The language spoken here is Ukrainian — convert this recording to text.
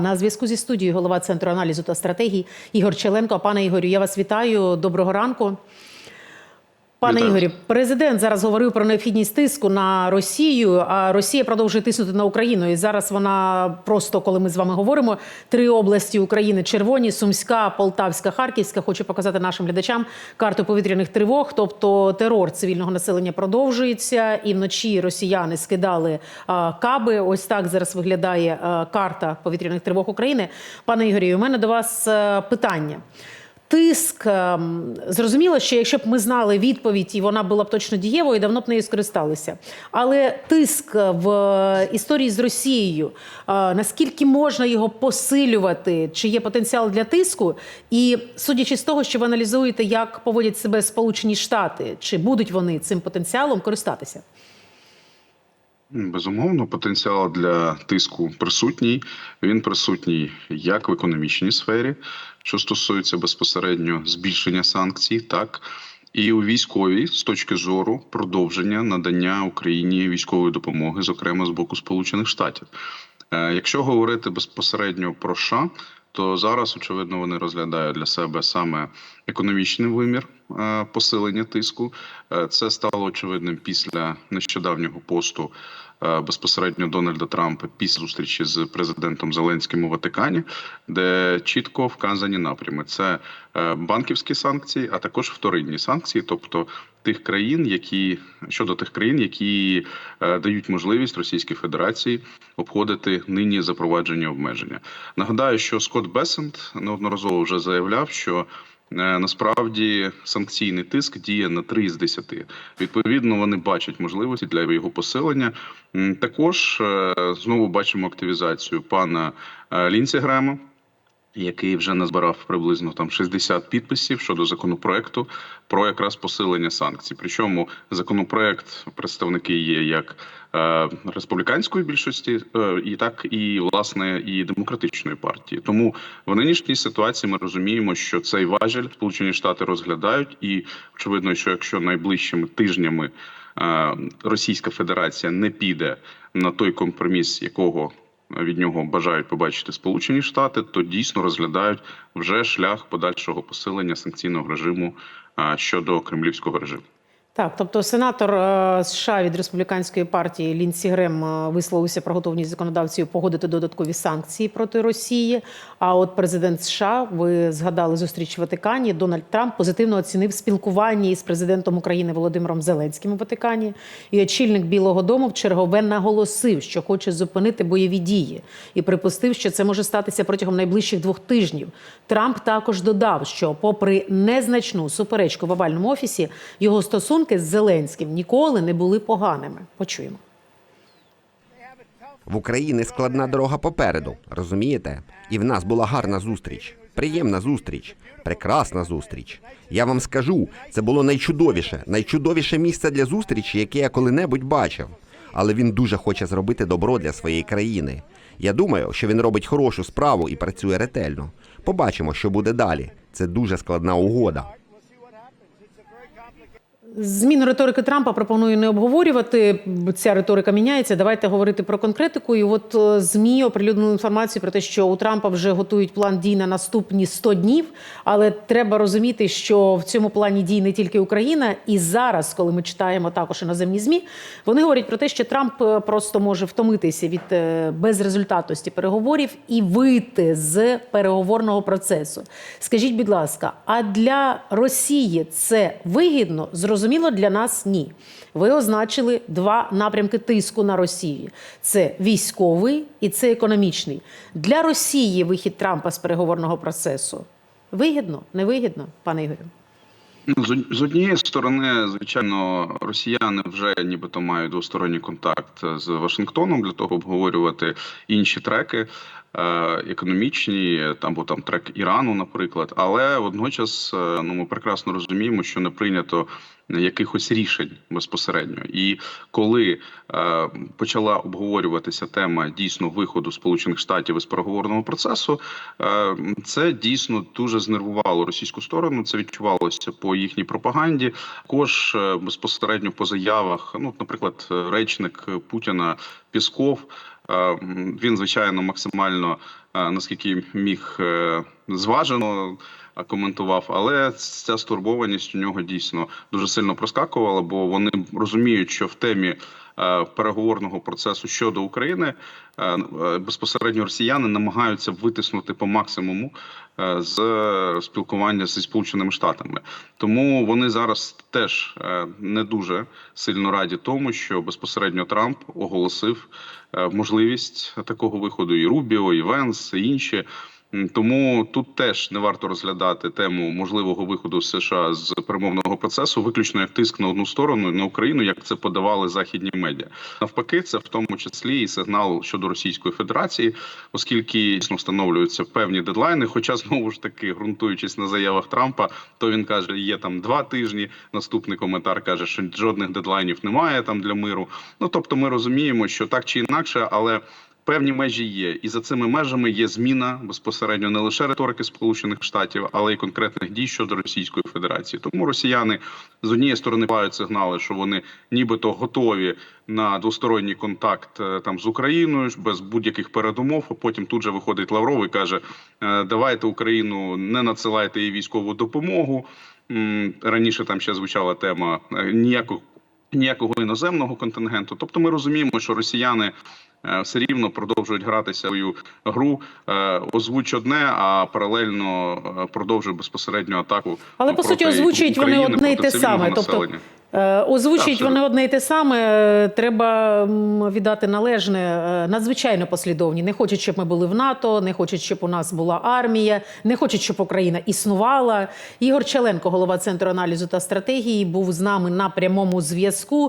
На зв'язку зі студією голова центру аналізу та стратегії Ігор Челенко. Пане Ігорю, я вас вітаю. Доброго ранку. Пане Вітаю. Ігорі, президент зараз говорив про необхідність тиску на Росію, а Росія продовжує тиснути на Україну. І зараз вона просто, коли ми з вами говоримо, три області України червоні: Сумська, Полтавська, Харківська. Хочу показати нашим глядачам карту повітряних тривог. Тобто терор цивільного населення продовжується, і вночі росіяни скидали а, каби. Ось так зараз виглядає а, карта повітряних тривог України. Пане Ігорі, у мене до вас е, питання. Тиск ем, зрозуміло, що якщо б ми знали відповідь, і вона була б точно дієвою, давно б нею скористалися. Але тиск в історії з Росією, е, наскільки можна його посилювати, чи є потенціал для тиску? І судячи з того, що ви аналізуєте, як поводять себе Сполучені Штати, чи будуть вони цим потенціалом користатися? Безумовно, потенціал для тиску присутній. Він присутній як в економічній сфері, що стосується безпосередньо збільшення санкцій, так і у військовій з точки зору продовження надання Україні військової допомоги, зокрема з боку Сполучених Штатів. Е, Якщо говорити безпосередньо про США, то зараз очевидно вони розглядають для себе саме економічний вимір посилення тиску. Е, Це стало очевидним після нещодавнього посту е, безпосередньо Дональда Трампа після зустрічі з президентом Зеленським у Ватикані, де чітко вказані напрями: це е, банківські санкції, а також вторинні санкції, тобто тих країн, які щодо тих країн, які е, дають можливість Російській Федерації обходити нині запроваджені обмеження. Нагадаю, що Скотт Бесент неодноразово вже заявляв, що е, Насправді санкційний тиск діє на 3 з 10. Відповідно, вони бачать можливості для його посилення. Також е, знову бачимо активізацію пана е, Грема, який вже назбирав приблизно там 60 підписів щодо законопроекту про якраз посилення санкцій. Причому законопроект представники є як е, республіканської більшості, е, і так і власне і демократичної партії. Тому в нинішній ситуації ми розуміємо, що цей важель Сполучені Штати розглядають, і очевидно, що якщо найближчими тижнями е, Російська Федерація не піде на той компроміс, якого від нього бажають побачити Сполучені Штати, то дійсно розглядають вже шлях подальшого посилення санкційного режиму щодо кремлівського режиму. Так, тобто сенатор е, США від республіканської партії Лінсі Грем е, висловився про готовність законодавців погодити додаткові санкції проти Росії. А от президент США, ви згадали зустріч в Ватикані. Дональд Трамп позитивно оцінив спілкування із президентом України Володимиром Зеленським у Ватикані. І очільник Білого Дому в чергове наголосив, що хоче зупинити бойові дії, і припустив, що це може статися протягом найближчих двох тижнів. Трамп також додав, що, попри незначну суперечку в овальному офісі, його стосунки з Зеленським ніколи не були поганими. Почуємо. В Україні складна дорога попереду, розумієте? І в нас була гарна зустріч, приємна зустріч, прекрасна зустріч. Я вам скажу, це було найчудовіше, найчудовіше місце для зустрічі, яке я коли-небудь бачив. Але він дуже хоче зробити добро для своєї країни. Я думаю, що він робить хорошу справу і працює ретельно. Побачимо, що буде далі. Це дуже складна угода. Зміну риторики Трампа пропоную не обговорювати. Ця риторика міняється. Давайте говорити про конкретику. І от е, змі оприлюднили інформацію про те, що у Трампа вже готують план дій на наступні 100 днів. Але треба розуміти, що в цьому плані дій не тільки Україна. І зараз, коли ми читаємо також іноземні змі, вони говорять про те, що Трамп е, просто може втомитися від е, безрезультатності переговорів і вийти з переговорного процесу. Скажіть, будь ласка, а для Росії це вигідно? Зрозуміло, для нас ні. Ви означили два напрямки тиску на Росію: це військовий і це економічний. Для Росії вихід Трампа з переговорного процесу вигідно, невигідно, пане Ігорю? Ну, з однієї сторони, звичайно, росіяни вже нібито мають двосторонній контакт з Вашингтоном для того, обговорювати інші треки. Е, Економічні або там трек Ірану, наприклад, але водночас е, ну ми прекрасно розуміємо, що не прийнято якихось рішень безпосередньо. І коли е, почала обговорюватися тема дійсно виходу Сполучених Штатів із переговорного процесу, е, це дійсно дуже знервувало російську сторону. Це відчувалося по їхній пропаганді. Також е, безпосередньо по заявах. Ну, наприклад, речник Путіна Пісков Він, звичайно, максимально е, наскільки міг е, зважено е, коментував, але ця стурбованість у нього дійсно дуже сильно проскакувала, бо вони розуміють, що в темі е, переговорного процесу щодо України е, е, безпосередньо росіяни намагаються витиснути по максимуму е, з спілкування зі сполученими штатами. Тому вони зараз теж е, не дуже сильно раді тому, що безпосередньо Трамп оголосив е, можливість такого виходу і Рубіо, і Венс, і інші. Тому тут теж не варто розглядати тему можливого виходу США з перемовного процесу, виключно як тиск на одну сторону на Україну, як це подавали західні медіа. Навпаки, це в тому числі і сигнал щодо Російської Федерації, оскільки дійсно встановлюються певні дедлайни. Хоча знову ж таки, ґрунтуючись на заявах Трампа, то він каже, є там два тижні. Наступний коментар каже, що жодних дедлайнів немає там для миру. Ну тобто, ми розуміємо, що так чи інакше, але. Певні межі є, і за цими межами є зміна безпосередньо не лише риторики Сполучених Штатів, але й конкретних дій щодо Російської Федерації. Тому росіяни з однієї сторони мають сигнали, що вони нібито готові на двосторонній контакт е, там з Україною без будь-яких передумов. А потім тут же виходить Лавров і каже: «Е, давайте Україну не надсилайте їй військову допомогу. Раніше там ще звучала тема е, ніякого. Іноземного контингенту, тобто ми розуміємо, що росіяни е, все рівно продовжують гратися свою гру, е, озвуч одне, а паралельно е, продовжує безпосередню атаку. Але по суті озвучують вони одне й те саме. Тобто населення. е, озвучують вони одне й те саме. Е, Треба віддати належне. е, Надзвичайно послідовні. Не хочуть, щоб ми були в НАТО, не хочуть, щоб у нас була армія, не хочуть, щоб Україна існувала. Ігор Челенко, голова центру аналізу та стратегії, був з нами на прямому зв'язку.